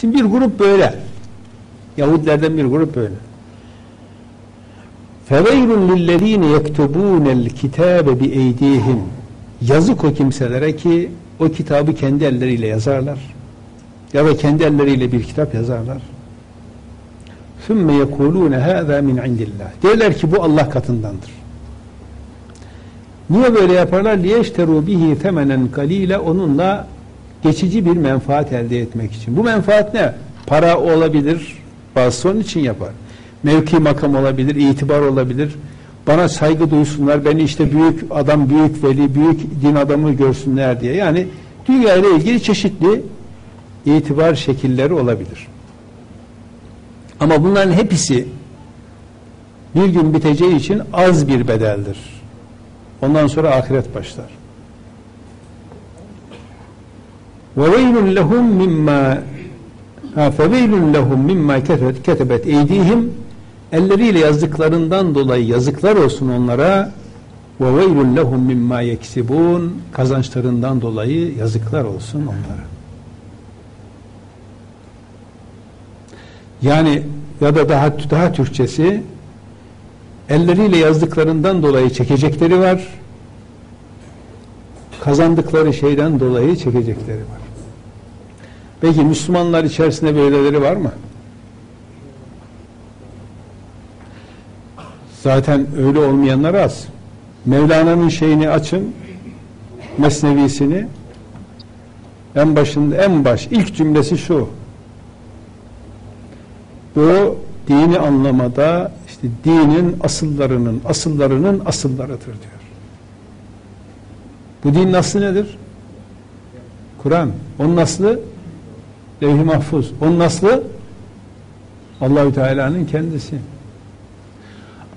Şimdi bir grup böyle. Yahudilerden bir grup böyle. فَوَيْلٌ لِلَّذ۪ينَ يَكْتُبُونَ الْكِتَابَ بِاَيْد۪يهِمْ Yazık o kimselere ki o kitabı kendi elleriyle yazarlar. Ya da kendi elleriyle bir kitap yazarlar. ثُمَّ يَقُولُونَ هَذَا مِنْ عِنْدِ اللّٰهِ Derler ki bu Allah katındandır. Niye böyle yaparlar? لِيَشْتَرُوا bihi ثَمَنًا قَلِيلًا Onunla geçici bir menfaat elde etmek için. Bu menfaat ne? Para olabilir, bazısı onun için yapar. Mevki makam olabilir, itibar olabilir. Bana saygı duysunlar, beni işte büyük adam, büyük veli, büyük din adamı görsünler diye. Yani dünya ile ilgili çeşitli itibar şekilleri olabilir. Ama bunların hepsi bir gün biteceği için az bir bedeldir. Ondan sonra ahiret başlar. وَوَيْلٌ لَهُمْ مِمَّا فَوَيْلٌ لَهُمْ مِمَّا كَتَبَتْ اَيْد۪يهِمْ Elleriyle yazdıklarından dolayı yazıklar olsun onlara وَوَيْلٌ لَهُمْ مِمَّا يَكْسِبُونَ Kazançlarından dolayı yazıklar olsun onlara. Yani ya da daha daha Türkçesi elleriyle yazdıklarından dolayı çekecekleri var. Kazandıkları şeyden dolayı çekecekleri var. Peki Müslümanlar içerisinde böyleleri var mı? Zaten öyle olmayanlar az. Mevlana'nın şeyini açın, mesnevisini en başında en baş ilk cümlesi şu. Bu dini anlamada işte dinin asıllarının asıllarının asıllarıdır diyor. Bu din aslı nedir? Kur'an. Onun aslı levh-i mahfuz. Onun aslı Allahü Teala'nın kendisi.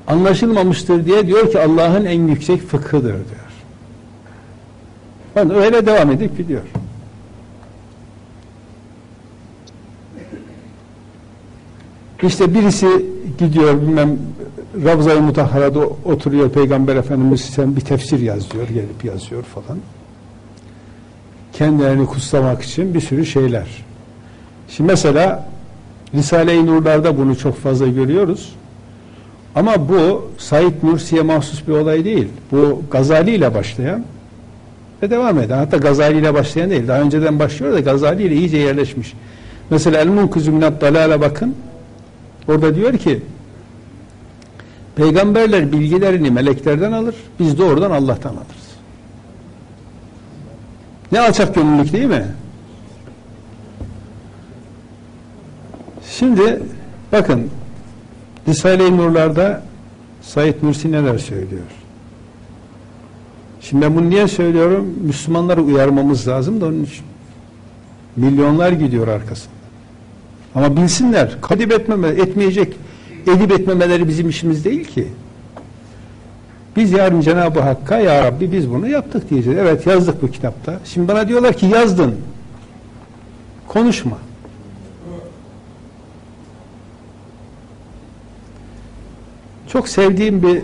Anlaşılmamıştır diye diyor ki Allah'ın en yüksek fıkhıdır diyor. Yani öyle devam edip gidiyor. İşte birisi gidiyor bilmem Ravza-i Mutahhara'da oturuyor Peygamber Efendimiz sen bir tefsir yazıyor gelip yazıyor falan. Kendilerini kutsamak için bir sürü şeyler. Şimdi mesela Risale-i Nurlar'da bunu çok fazla görüyoruz. Ama bu Said Nursi'ye mahsus bir olay değil. Bu Gazali ile başlayan ve devam eden. Hatta Gazali ile başlayan değil. Daha önceden başlıyor da Gazali ile iyice yerleşmiş. Mesela El-Munkuzu Minat Dalale bakın. Orada diyor ki Peygamberler bilgilerini meleklerden alır. Biz de oradan Allah'tan alırız. Ne alçak gönüllülük değil mi? Şimdi bakın Risale-i Nurlar'da Said Nursi neler söylüyor? Şimdi ben bunu niye söylüyorum? Müslümanları uyarmamız lazım da onun için. Milyonlar gidiyor arkasında. Ama bilsinler, kadip etmeme, etmeyecek, edip etmemeleri bizim işimiz değil ki. Biz yarın Cenab-ı Hakk'a ya Rabbi biz bunu yaptık diyeceğiz. Evet yazdık bu kitapta. Şimdi bana diyorlar ki yazdın. Konuşma. Çok sevdiğim bir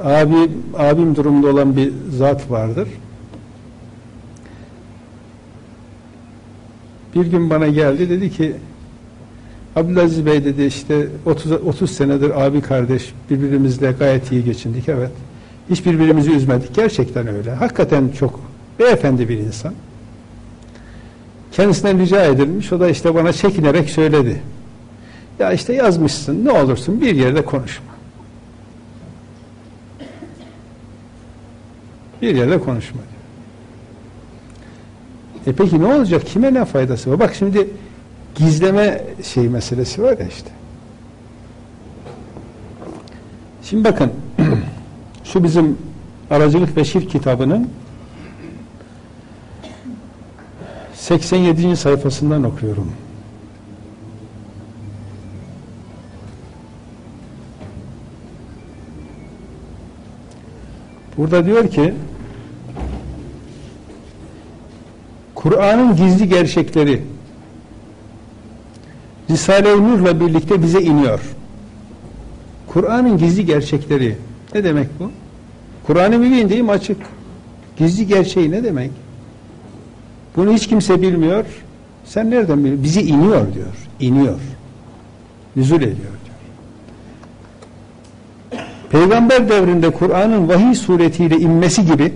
abi abim durumda olan bir zat vardır. Bir gün bana geldi dedi ki Abdülaziz Bey dedi işte 30, 30 senedir abi kardeş birbirimizle gayet iyi geçindik evet. Hiç birbirimizi üzmedik. Gerçekten öyle. Hakikaten çok beyefendi bir insan. Kendisinden rica edilmiş. O da işte bana çekinerek söyledi. Ya işte yazmışsın ne olursun bir yerde konuşma. Bir yerde konuşma. E peki ne olacak? Kime ne faydası var? Bak şimdi gizleme şey meselesi var ya işte. Şimdi bakın şu bizim aracılık ve şirk kitabının 87. sayfasından okuyorum. Burada diyor ki Kur'an'ın gizli gerçekleri Risale-i Nur'la birlikte bize iniyor. Kur'an'ın gizli gerçekleri ne demek bu? Kur'an-ı Mübin değil mi açık? Gizli gerçeği ne demek? Bunu hiç kimse bilmiyor. Sen nereden biliyorsun? Bizi iniyor diyor. İniyor. Nüzul ediyor diyor. Peygamber devrinde Kur'an'ın vahiy suretiyle inmesi gibi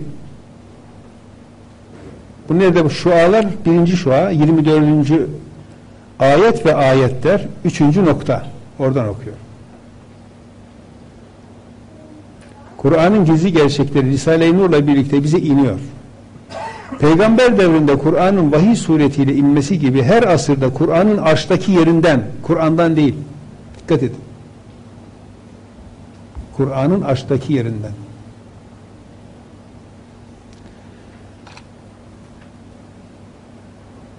bu nerede şualar? Birinci şua, 24. ayet ve ayetler, üçüncü nokta. Oradan okuyor. Kur'an'ın gizli gerçekleri Risale-i Nur'la birlikte bize iniyor. Peygamber devrinde Kur'an'ın vahiy suretiyle inmesi gibi her asırda Kur'an'ın arştaki yerinden, Kur'an'dan değil. Dikkat edin. Kur'an'ın arştaki yerinden.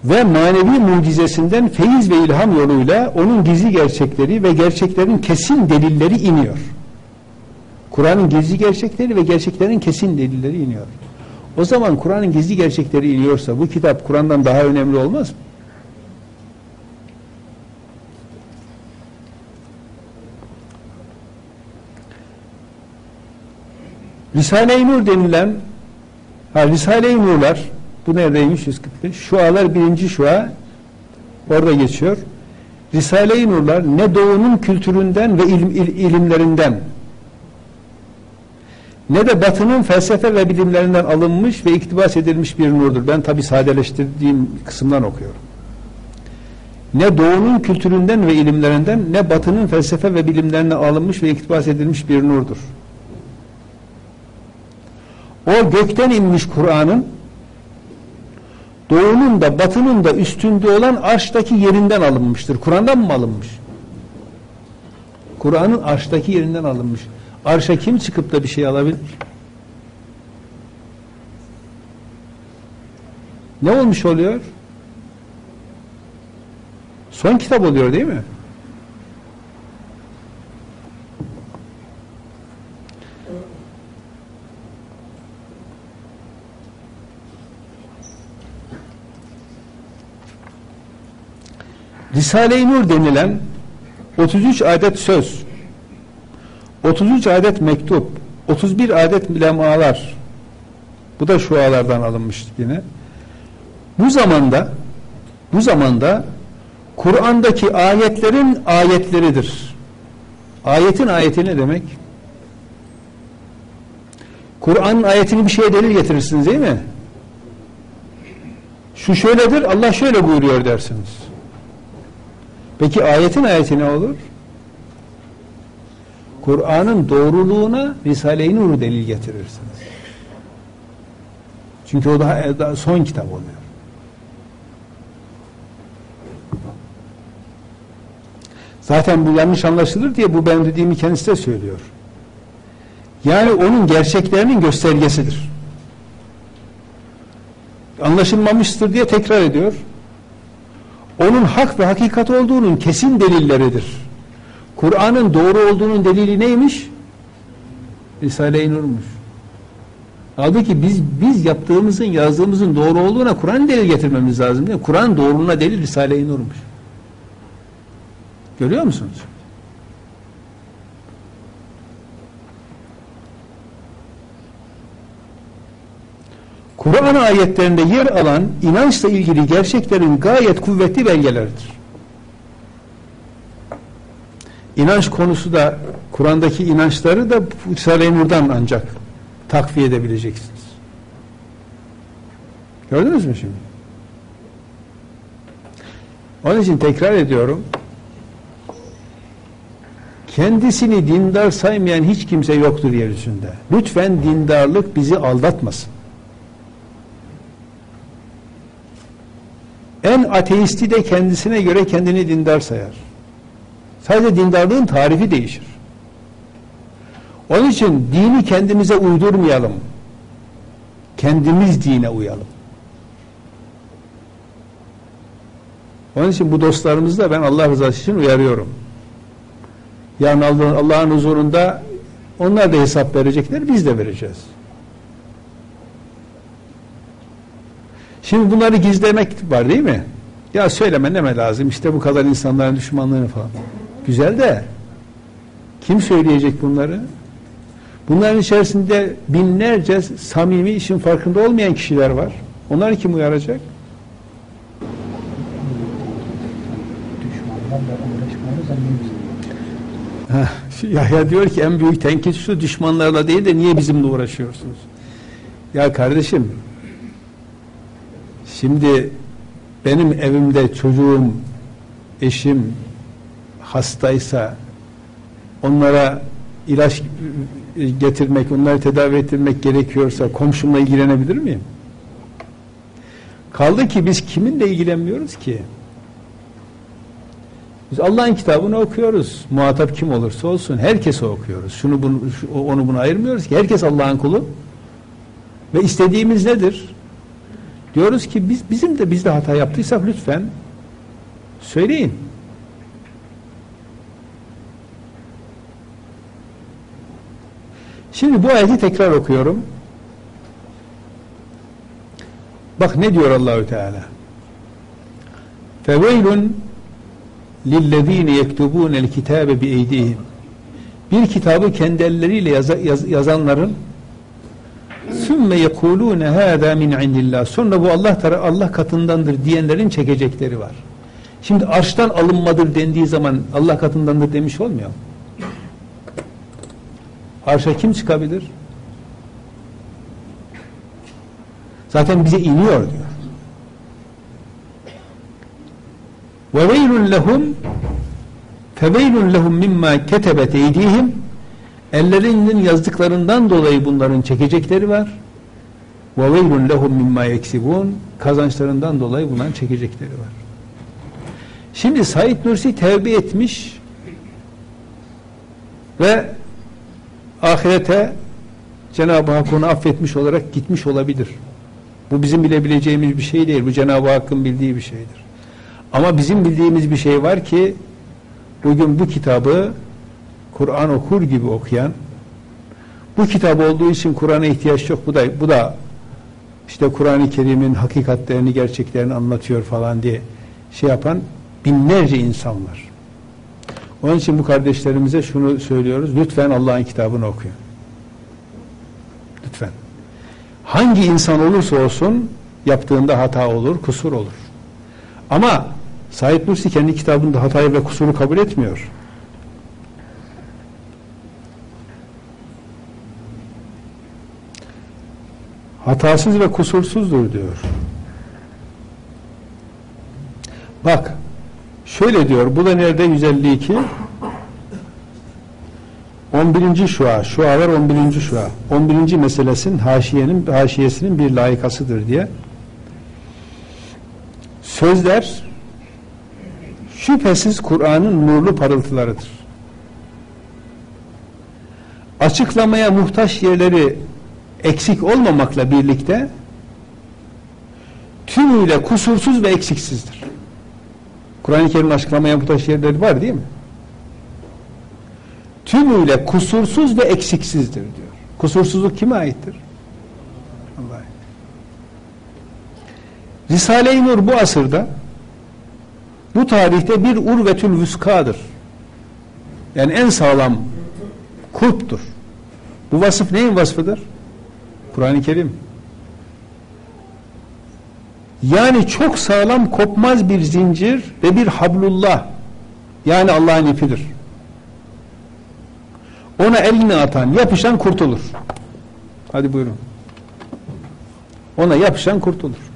Ve manevi mucizesinden feyiz ve ilham yoluyla onun gizli gerçekleri ve gerçeklerin kesin delilleri iniyor. Kur'an'ın gizli gerçekleri ve gerçeklerin kesin delilleri iniyor. O zaman Kur'an'ın gizli gerçekleri iniyorsa bu kitap Kur'an'dan daha önemli olmaz mı? Risale-i Nur denilen ha, Risale-i Nurlar bu neredeymiş 145 şualar birinci şua orada geçiyor Risale-i Nurlar ne doğunun kültüründen ve ilim, il, ilimlerinden ne de batının felsefe ve bilimlerinden alınmış ve iktibas edilmiş bir nurdur. Ben tabi sadeleştirdiğim kısımdan okuyorum. Ne doğunun kültüründen ve ilimlerinden ne batının felsefe ve bilimlerinden alınmış ve iktibas edilmiş bir nurdur. O gökten inmiş Kur'an'ın doğunun da batının da üstünde olan arştaki yerinden alınmıştır. Kur'an'dan mı alınmış? Kur'an'ın arştaki yerinden alınmış. Arşa kim çıkıp da bir şey alabilir? Ne olmuş oluyor? Son kitap oluyor değil mi? Risale-i Nur denilen 33 adet söz 33 adet mektup 31 adet lemalar bu da şualardan alınmış yine. Bu zamanda bu zamanda Kur'an'daki ayetlerin ayetleridir. Ayetin ayeti ne demek? Kur'an'ın ayetini bir şeye delil getirirsiniz değil mi? Şu şöyledir Allah şöyle buyuruyor dersiniz peki ayetin ayeti ne olur Kur'an'ın doğruluğuna Risale-i Nur'u delil getirirsiniz. Çünkü o daha, daha son kitap oluyor. Zaten bu yanlış anlaşılır diye bu ben dediğimi kendisi de söylüyor. Yani onun gerçeklerinin göstergesidir. Anlaşılmamıştır diye tekrar ediyor. Onun hak ve hakikat olduğunun kesin delilleridir. Kur'an'ın doğru olduğunun delili neymiş? Risale-i Nur'muş. Halbuki biz biz yaptığımızın, yazdığımızın doğru olduğuna Kur'an delil getirmemiz lazım değil mi? Kur'an doğruluğuna delil Risale-i Nur'muş. Görüyor musunuz? Kur'an ayetlerinde yer alan inançla ilgili gerçeklerin gayet kuvvetli belgeleridir. İnanç konusu da Kur'an'daki inançları da Risale-i ancak takviye edebileceksiniz. Gördünüz mü şimdi? Onun için tekrar ediyorum. Kendisini dindar saymayan hiç kimse yoktur yeryüzünde. Lütfen dindarlık bizi aldatmasın. En ateisti de kendisine göre kendini dindar sayar. Sadece dindarlığın tarifi değişir. Onun için dini kendimize uydurmayalım. Kendimiz dine uyalım. Onun için bu dostlarımızı da ben Allah rızası için uyarıyorum. Yarın Allah'ın huzurunda onlar da hesap verecekler, biz de vereceğiz. Şimdi bunları gizlemek var değil mi? Ya söyleme deme lazım işte bu kadar insanların düşmanlığını falan. Güzel de kim söyleyecek bunları? Bunların içerisinde binlerce samimi işin farkında olmayan kişiler var. Onları kim uyaracak? Yahya diyor ki en büyük tenkit şu düşmanlarla değil de niye bizimle uğraşıyorsunuz? Ya kardeşim şimdi benim evimde çocuğum, eşim hastaysa onlara ilaç getirmek, onları tedavi ettirmek gerekiyorsa komşumla ilgilenebilir miyim? Kaldı ki biz kiminle ilgilenmiyoruz ki? Biz Allah'ın kitabını okuyoruz. Muhatap kim olursa olsun. Herkese okuyoruz. Şunu bunu, onu bunu ayırmıyoruz ki. Herkes Allah'ın kulu. Ve istediğimiz nedir? Diyoruz ki biz bizim de biz de hata yaptıysak lütfen söyleyin. Şimdi bu ayeti tekrar okuyorum. Bak ne diyor Allahü Teala. Feveylun lillezine yektubune el kitabe bi eydihim. Bir kitabı kendi elleriyle yaza- yaz- yazanların sümme yekulune hâzâ min indillah. Sonra bu Allah tara Allah katındandır diyenlerin çekecekleri var. Şimdi arştan alınmadır dendiği zaman Allah katındandır demiş olmuyor. mu? Arşa kim çıkabilir? Zaten bize iniyor diyor. Veylun lehum feveylun lehum mimma ketebet eydihim ellerinin yazdıklarından dolayı bunların çekecekleri var. Veylun lehum mimma yeksibun kazançlarından dolayı bunların çekecekleri var. Şimdi Said Nursi tevbe etmiş ve ahirete Cenab-ı Hak onu affetmiş olarak gitmiş olabilir. Bu bizim bilebileceğimiz bir şey değil. Bu Cenab-ı Hakk'ın bildiği bir şeydir. Ama bizim bildiğimiz bir şey var ki bugün bu kitabı Kur'an okur gibi okuyan bu kitap olduğu için Kur'an'a ihtiyaç yok. Bu da bu da işte Kur'an-ı Kerim'in hakikatlerini, gerçeklerini anlatıyor falan diye şey yapan binlerce insan var. Onun için bu kardeşlerimize şunu söylüyoruz. Lütfen Allah'ın kitabını okuyun. Lütfen. Hangi insan olursa olsun yaptığında hata olur, kusur olur. Ama Said Nursi kendi kitabında hatayı ve kusuru kabul etmiyor. Hatasız ve kusursuzdur diyor. Bak, şöyle diyor, bu da nerede 152? 11. şua, şualar 11. şua. 11. meselesinin haşiyenin haşiyesinin bir layıkasıdır diye. Sözler şüphesiz Kur'an'ın nurlu parıltılarıdır. Açıklamaya muhtaç yerleri eksik olmamakla birlikte tümüyle kusursuz ve eksiksizdir. Kur'an-ı Kerim'in açıklamaya muhtaç yerleri var değil mi? Tümüyle kusursuz ve eksiksizdir diyor. Kusursuzluk kime aittir? Allah'a. Risale-i Nur bu asırda bu tarihte bir urvetül vüskadır. Yani en sağlam kulptur. Bu vasıf neyin vasfıdır? Kur'an-ı Kerim. Yani çok sağlam kopmaz bir zincir ve bir hablullah. Yani Allah'ın ipidir. Ona elini atan, yapışan kurtulur. Hadi buyurun. Ona yapışan kurtulur.